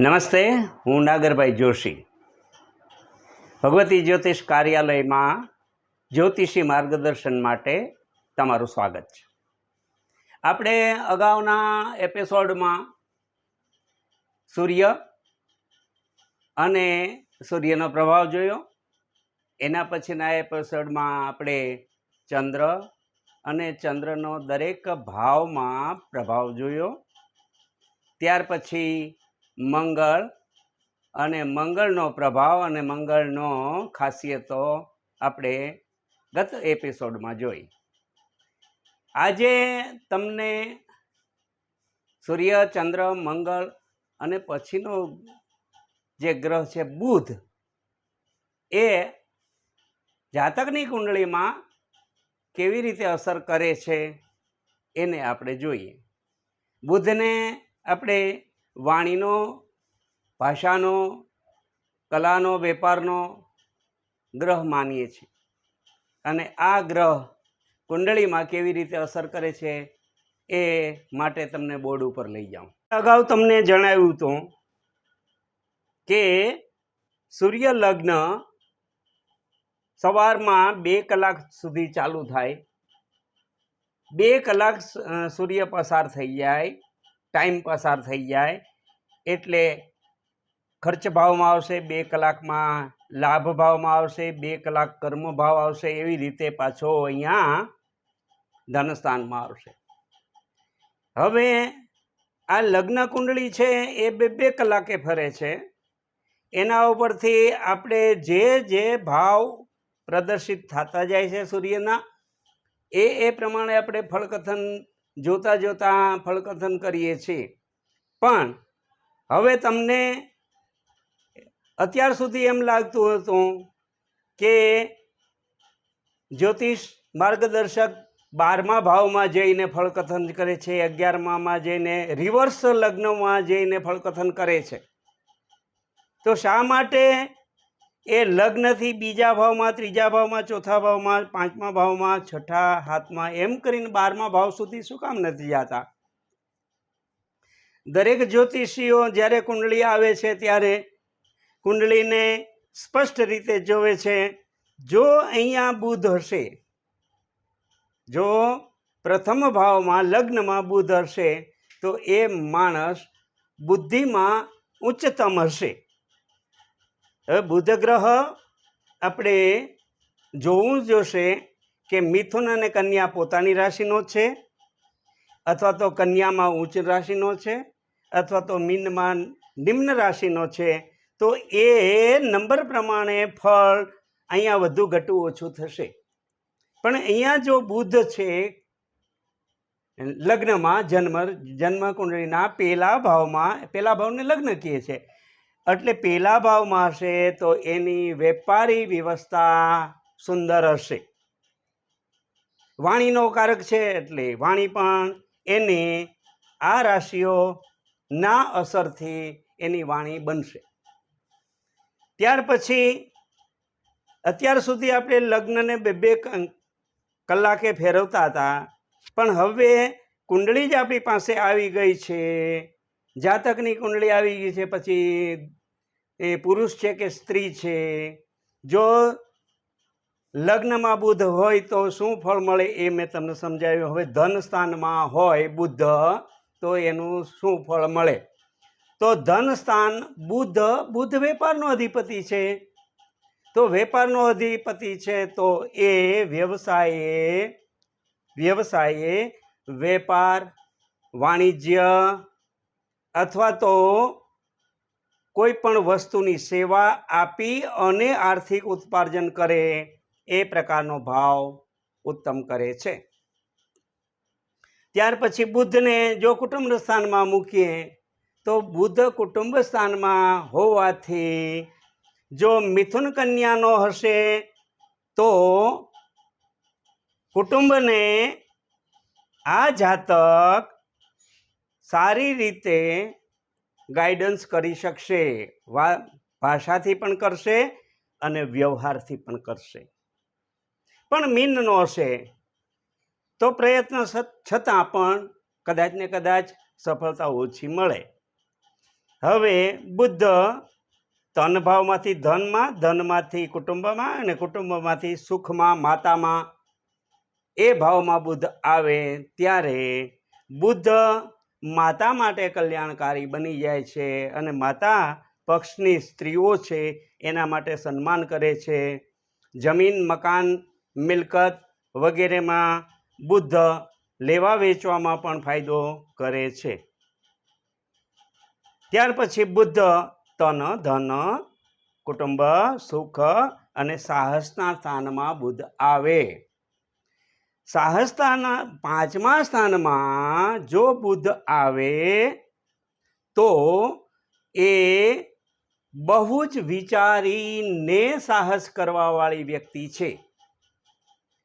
નમસ્તે, હું નાગરભાઈ જોશી. ભગવતી જ્યોતિષ કાર્યાલયમાં જ્યોતિષી માર્ગદર્શન માટે તમારું સ્વાગત છે. આપણે અગાઉના એપિસોડમાં સૂર્ય અને સૂર્યનો પ્રભાવ જોયો. એના પછીના એપિસોડમાં આપણે ચંદ્ર અને ચંદ્રનો દરેક ભાવમાં પ્રભાવ જોયો. ત્યાર પછી મંગળ અને મંગળનો પ્રભાવ અને મંગળનો ખાસિયતો આપણે ગત એપિસોડમાં જોઈ. આજે તમને સૂર્ય, ચંદ્ર, મંગળ અને પછીનો જે ગ્રહ છે બુધ એ જાતકની કુંડળીમાં કેવી રીતે અસર કરે છે એને આપણે જોઈએ. બુધને આપણે વાણીનો, ભાષાનો, કલાનો, વેપારનો ગ્રહ માનીએ છીએ. અને આ ગ્રહ કુંડળીમાં કેવી રીતે અસર કરે છે એ માટે તમને બોર્ડ ઉપર લઈ જાઉં. અગાઉ તમને જણાવ્યું હતું કે સૂર્ય લગ્ન સવારમાં બે કલાક સુધી ચાલુ થાય. બે કલાક સૂર્ય પસાર થઈ જાય. ટાઈમ પસાર થઈ જાય એટલે ખર્ચ ભાવમાં આવશે, બે કલાકમાં લાભ ભાવમાં આવશે, બે કલાક કર્મ ભાવ આવશે એવી રીતે પાછો અહીંયા ધનસ્થાનમાં આવશે. હવે આ લગ્ન કુંડળી છે એ બે બે કલાકે ફરે છે. એના ઉપરથી આપણે જે જે ભાવ પ્રદર્શિત થતા જાય છે સૂર્યના, એ એ પ્રમાણે આપણે ફળકથન જોતા જોતા ફળકથન કરીએ છીએ. પણ હવે તમને અત્યાર સુધી એમ લાગતું હતું કે જ્યોતિષ માર્ગદર્શક બારમા ભાવમાં જઈને ફળકથન કરે છે, અગિયારમામાં જઈને રિવર્સ લગ્નમાં જઈને ફળકથન કરે છે. તો શા માટે એ લગ્નથી બીજા ભાવમાં, ત્રીજા ભાવમાં, ચોથા ભાવમાં, પાંચમા ભાવમાં, છઠ્ઠા હાથમાં, એમ કરીને બારમા ભાવ સુધી શું કામ નથી જતા? દરેક જ્યોતિષીઓ જ્યારે કુંડળી આવે છે ત્યારે કુંડળીને સ્પષ્ટ રીતે જોવે છે, જો અહીંયા બુધ હશે, જો પ્રથમ ભાવમાં લગ્નમાં બુધ હશે, તો એ માણસ બુદ્ધિમાં ઉચ્ચતમ હશે. હવે બુધ ગ્રહ આપણે જોવું જોશે કે મિથુન અને કન્યા પોતાની રાશિનો છે, અથવા તો કન્યામાં ઉચ્ચ રાશિનો છે, અથવા તો મીનમાં નિમ્ન રાશિનો છે, તો એ નંબર પ્રમાણે ફળ અહીંયા વધુ ઘટું ઓછું થશે. પણ અહીંયા જો બુધ છે, લગ્નમાં જન્મ જન્મ કુંડળીના પહેલા ભાવમાં, પહેલા ભાવને લગ્ન કહે છે એટલે પહેલા ભાવમાં હશે તો એની વેપારી વ્યવસ્થા સુંદર હશે. વાણીનો કારક છે એટલે વાણી પણ એને આ રાશિઓના અસરથી એની વાણી બનશે. ત્યાર પછી અત્યાર સુધી આપણે લગ્નને બે બે કલાકે ફેરવતા હતા, પણ હવે કુંડળી જ આપણી પાસે આવી ગઈ છે. જાતકની કુંડળી આવી ગઈ છે, પછી એ પુરુષ છે કે સ્ત્રી છે? જો લગ્નમાં બુદ્ધ હોય તો શું ફળ મળે એ મેં તમને સમજાવ્યું. હવે ધન સ્થાનમાં હોય બુદ્ધ તો એનું શું ફળ મળે? તો ધન સ્થાન બુદ્ધ બુદ્ધ વેપારનો અધિપતિ છે. તો વેપારનો અધિપતિ છે તો એ વ્યવસાયે વ્યવસાયે વેપાર, વાણિજ્ય અથવા તો કોઈ પણ વસ્તુની સેવા આપી અને આર્થિક ઉત્પાર્જન કરે એ પ્રકારનો ભાવ ઉત્તમ કરે છે. ત્યાર પછી બુદ્ધને જો કુટુંબ સ્થાનમાં મૂકીએ, તો બુદ્ધ કુટુંબ સ્થાનમાં હોવાથી જો મિથુન કન્યાનો હશે, તો કુટુંબને આ જાતક સારી રીતે ગાઈડન્સ કરી શકશે, વા, ભાષાથી પણ કરશે અને વ્યવહારથી પણ કરશે. પણ મીનનો હશે, તો પ્રયત્ન છતાં પણ કદાચ ને કદાચ સફળતા ઓછી મળે. હવે બુદ્ધ તન ભાવમાંથી ધનમાં, ધનમાંથી કુટુંબમાં અને કુટુંબમાંથી સુખમાં, માતામાં એ ભાવમાં બુદ્ધ આવે ત્યારે બુદ્ધ માતા માટે કલ્યાણકારી બની જાય છે અને માતા પક્ષની સ્ત્રીઓ છે, એના માટે સન્માન કરે છે. જમીન, મકાન, મિલકત વગેરેમાં બુદ્ધ લેવા વેચવામાં પણ ફાયદો કરે છે. ત્યાર પછી બુદ્ધ તન, ધન, કુટુંબ, સુખ અને સાહસના સ્થાનમાં બુદ્ધ આવે. સાહસતાના પાંચમા સ્થાનમાં જો બુદ્ધ આવે, તો એ બહુ જ વિચારીને સાહસ કરવાવાળી વ્યક્તિ છે.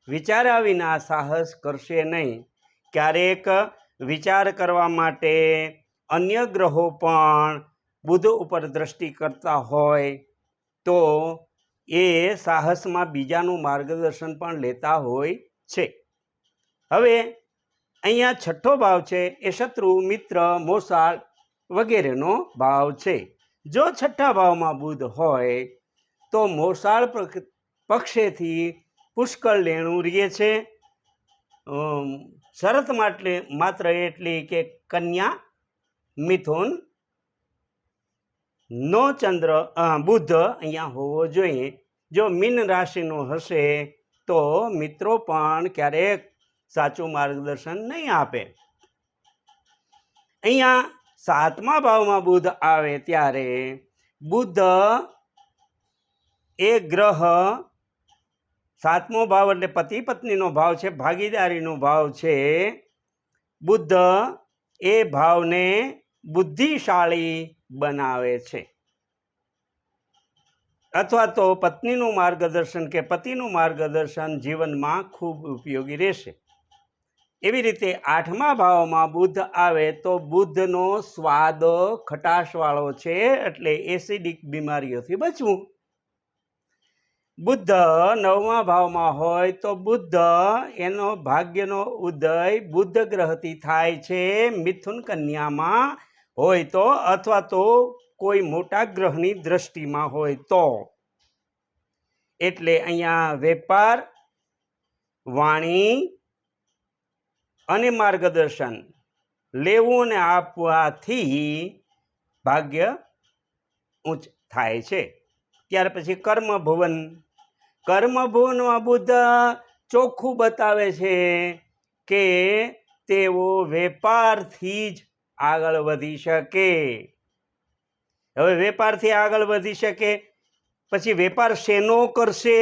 વિચાર્યા વિના સાહસ કરશે નહીં. ક્યારેક વિચાર કરવા માટે અન્ય ગ્રહો પણ બુધ ઉપર દ્રષ્ટિ કરતા હોય, તો એ સાહસમાં બીજાનું માર્ગદર્શન પણ લેતા હોય છે. હવે અહીંયા છઠ્ઠો ભાવ છે, એ શત્રુ, મિત્ર, મોસાળ વગેરેનો ભાવ છે. જો છઠ્ઠા ભાવમાં બુધ હોય, તો મોસાળ પક્ષેથી પુષ્કળ લેણું રહે છે. શરત માટે માત્ર એટલી કે કન્યા, મિથુન, નો ચંદ્ર બુધ અહીંયા હોવો જોઈએ. જો મીન રાશિનો હશે, તો મિત્રો પણ ક્યારેક સાચું માર્ગદર્શન નહીં આપે. અહીંયા સાતમા ભાવમાં બુધ આવે ત્યારે બુદ્ધ એ ગ્રહ સાતમો ભાવ એટલે પતિ પત્નીનો ભાવ છે, ભાગીદારીનો ભાવ છે. બુદ્ધ એ ભાવને બુદ્ધિશાળી બનાવે છે. અથવા તો પત્નીનું માર્ગદર્શન કે પતિનું માર્ગદર્શન જીવનમાં ખૂબ ઉપયોગી રહેશે. એવી રીતે આઠમા ભાવમાં બુદ્ધ આવે તો બુદ્ધનો સ્વાદ ખટાશવાળો છે એટલે એસિડિક બીમારીઓથી બચવું. બુદ્ધ નવમા ભાવમાં હોય તો બુદ્ધ એનો ભાગ્યનો ઉદય બુદ્ધ ગ્રહથી થાય છે, મિથુન કન્યામાં હોય તો અથવા તો કોઈ મોટા ગ્રહની દ્રષ્ટિમાં હોય તો. એટલે અહીંયા વેપાર, વાણી અને માર્ગદર્શન લેવું અને આપવાથી ભાગ્ય ઊંચ થાય છે. ત્યાર પછી કર્મભુવન. કર્મભુવનમાં બુદ્ધ ચોખ્ખું બતાવે છે કે તેઓ વેપારથી જ આગળ વધી શકે. હવે વેપારથી આગળ વધી શકે, પછી વેપાર શેનો કરશે?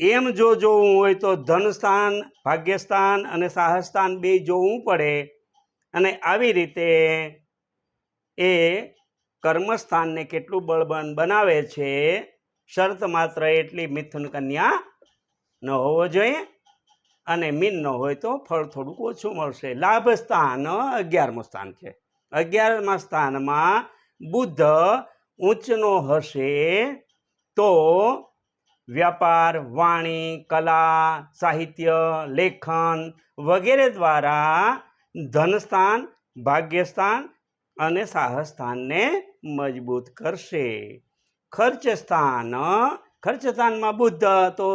એમ જો જોવું હોય તો ધનસ્થાન, ભાગ્યસ્થાન અને સાહસસ્થાન બે જોવું પડે અને આવી રીતે એ કર્મસ્થાનને કેટલું બળબન બનાવે છે, શરત માત્ર એટલી મિથુન કન્યા ન હોવો જોઈએ અને મીન ન હોય તો ફળ થોડુંક ઓછું મળશે. લાભ સ્થાન અગિયારમું સ્થાન છે. અગિયારમા સ્થાનમાં બુદ્ધ ઉચ્ચનો હશે તો વ્યાપાર, વાણી, કલા, સાહિત્ય, લેખન વગેરે દ્વારા ધનસ્થાન, ભાગ્યસ્થાન અને સાહસસ્થાનને મજબૂત કરશે. ખર્ચ સ્થાન બુદ્ધ તો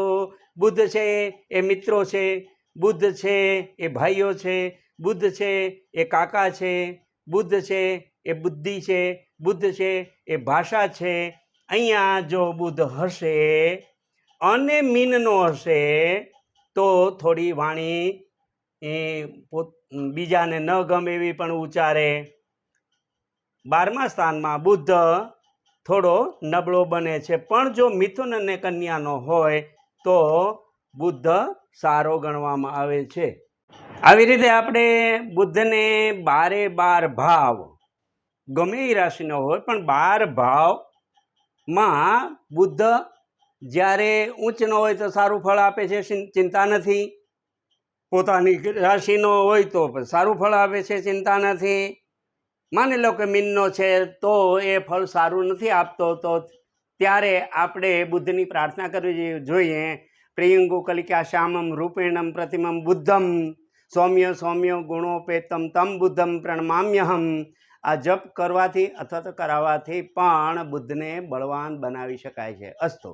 બુદ્ધ છે, એ મિત્રો છે, બુદ્ધ છે, એ ભાઈઓ છે, બુદ્ધ છે, એ કાકા છે, બુદ્ધ છે, એ બુદ્ધિ છે, બુદ્ધ છે, એ ભાષા છે. અહીંયા જો બુદ્ધ હશે અને મીનનો હશે તો થોડી વાણી એ બીજાને ન ગમે એવી પણ ઉચ્ચારે. બારમા સ્થાનમાં બુદ્ધ થોડો નબળો બને છે. પણ જો મિથુન અને કન્યાનો હોય તો બુદ્ધ સારો ગણવામાં આવે છે. આવી રીતે આપણે બુદ્ધને બારે બાર ભાવ, ગમે એ રાશિનો હોય પણ બાર ભાવમાં બુદ્ધ જ્યારે ઉચ્ચનો હોય તો સારું ફળ આપે છે ચિંતા નથી. પોતાની રાશિનો હોય તો સારું ફળ આપે છે, ચિંતા નથી. માની લો કે મીનનો છે, તો એ ફળ સારું નથી આપતો, તો ત્યારે આપણે બુદ્ધની પ્રાર્થના કરવી જોઈએ. પ્રિયંગુ કલિકા શ્યામમ, રૂપેણમ, પ્રતિમમ, બુદ્ધમ. સૌમ્ય સૌમ્ય, ગુણોપેતમ, તમ બુદ્ધમ, પ્રણમામ્યહમ. આ જપ કરવાથી અથવા તો કરાવવાથી પણ બુદ્ધને બળવાન બનાવી શકાય છે. અસ્તુ.